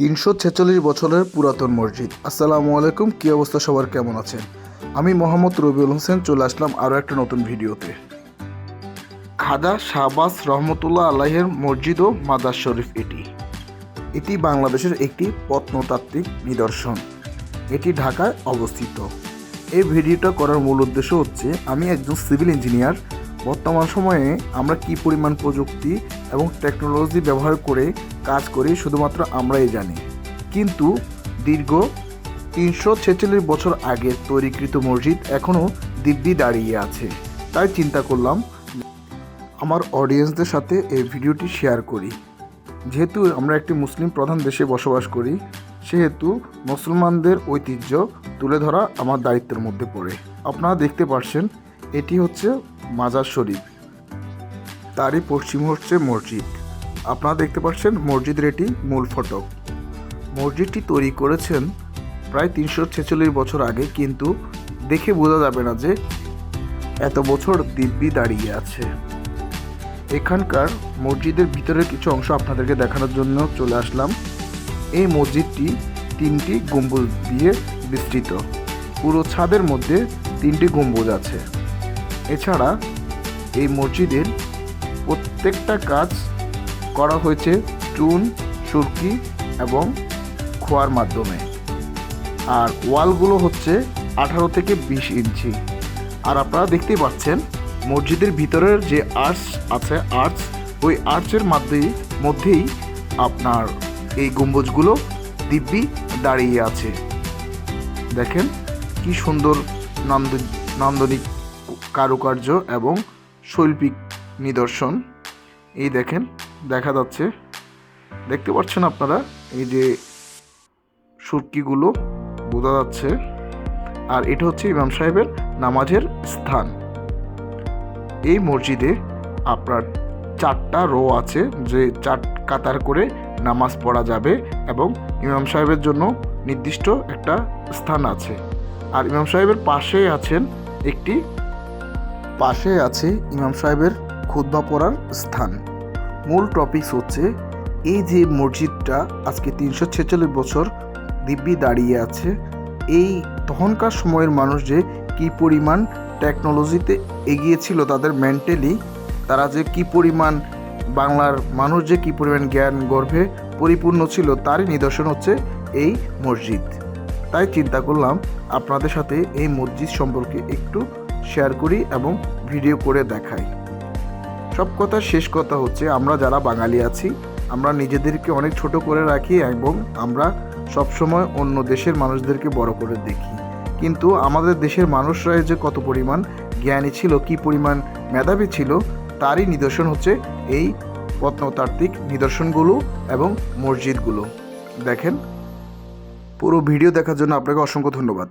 তিনশো ছেচল্লিশ বছরের পুরাতন মসজিদ। আসসালামু আলাইকুম, কী অবস্থা সবার, কেমন আছেন? আমি মোহাম্মদ রবিউল হোসেন, চলে আসলাম আরও একটা নতুন ভিডিওতে। খাজা শাহবাজ রহমতুল্লাহ আল্লাহের মসজিদ ও মাদার শরীফ এটি। এটি বাংলাদেশের একটি প্রত্নতাত্ত্বিক নিদর্শন। এটি ঢাকায় অবস্থিত। এই ভিডিওটা করার মূল উদ্দেশ্য হচ্ছে, আমি একজন সিভিল ইঞ্জিনিয়ার বর্তমান সময়ে আমরা কি পরিমাণ প্রযুক্তি এবং টেকনোলজি ব্যবহার করে কাজ করি শুধুমাত্র আমরাই জানি। কিন্তু দীর্ঘ তিনশো ছেচল্লিশ বছর আগে তৈরিকৃত মসজিদ এখনও দিব্যি দাঁড়িয়ে আছে। তাই চিন্তা করলাম আমার অডিয়েন্সদের সাথে এই ভিডিওটি শেয়ার করি। যেহেতু আমরা একটি মুসলিম প্রধান দেশে বসবাস করি, সেহেতু মুসলমানদের ঐতিহ্য তুলে ধরা আমার দায়িত্বের মধ্যে পড়ে। আপনারা দেখতে পাচ্ছেন এটি হচ্ছে মাজার শরীফ। তারই পশ্চিম হচ্ছে মসজিদ। আপনারা দেখতে পাচ্ছেন মসজিদের এটি মূল ফটক। মসজিদটি তৈরি করেছেন প্রায় তিনশো ছেচল্লিশ বছর আগে, কিন্তু দেখে বোঝা যাবে না যে এত বছর দিব্যি দাঁড়িয়ে আছে। এখানকার মসজিদের ভিতরের কিছু অংশ আপনাদেরকে দেখানোর জন্য চলে আসলাম। এই মসজিদটি তিনটি গম্বুজ দিয়ে বিস্তৃত। পুরো ছাদের মধ্যে তিনটি গম্বুজ আছে। এছাড়া এই মসজিদের প্রত্যেকটা কাজ করা হয়েছে চুন, সুরকি এবং খোয়ার মাধ্যমে। আর ওয়ালগুলো হচ্ছে আঠারো থেকে বিশ ইঞ্চি। আর আপনারা দেখতেই পাচ্ছেন, মসজিদের ভিতরের যে আর্চ আছে আর্চ ওই আর্চের মধ্যেই মধ্যেই আপনার এই গম্বুজগুলো দিব্যি দাঁড়িয়ে আছে। দেখেন, কি সুন্দর নান্দ নান্দনিক কারুকার্য এবং শৈল্পিক নিদর্শন। এই দেখেন, দেখা যাচ্ছে। দেখতে পাচ্ছেন আপনারা, এই যে সুরকিগুলো, বোঝা যাচ্ছে। আর এটা হচ্ছে ইমাম সাহেবের নামাজের স্থান। এই মসজিদে আপনার চারটা রো আছে, যে চার কাতার করে নামাজ পড়া যাবে এবং ইমাম সাহেবের জন্য নির্দিষ্ট একটা স্থান আছে। আর ইমাম সাহেবের পাশে আছেন একটি পাশে আছে ইমাম সাহেবের খুদ্া পড়ার স্থান। মূল টপিকস হচ্ছে, এই যে মসজিদটা আজকে তিনশো ছেচল্লিশ বছর দিব্যি দাঁড়িয়ে আছে, এই তখনকার সময়ের মানুষ যে কী পরিমাণ টেকনোলজিতে এগিয়ে ছিল তাদের মেন্টালি তারা যে কী পরিমাণ বাংলার মানুষ যে কী পরিমাণ জ্ঞান গর্ভে পরিপূর্ণ ছিল তারই নিদর্শন হচ্ছে এই মসজিদ। তাই চিন্তা করলাম আপনাদের সাথে এই মসজিদ সম্পর্কে একটু শেয়ার করি এবং ভিডিও করে দেখাই। সব কথা শেষ কথা হচ্ছে, আমরা যারা বাঙালি আছি, আমরা নিজেদেরকে অনেক ছোট করে রাখি এবং আমরা সবসময় অন্য দেশের মানুষদেরকে বড় করে দেখি। কিন্তু আমাদের দেশের মানুষরা যে কত পরিমাণ জ্ঞানী ছিল, কি পরিমাণ মেধাবী ছিল, তারই নিদর্শন হচ্ছে এই প্রত্নতাত্ত্বিক নিদর্শনগুলো এবং মসজিদগুলো। দেখেন, পুরো ভিডিও দেখার জন্য আপনাকে অসংখ্য ধন্যবাদ।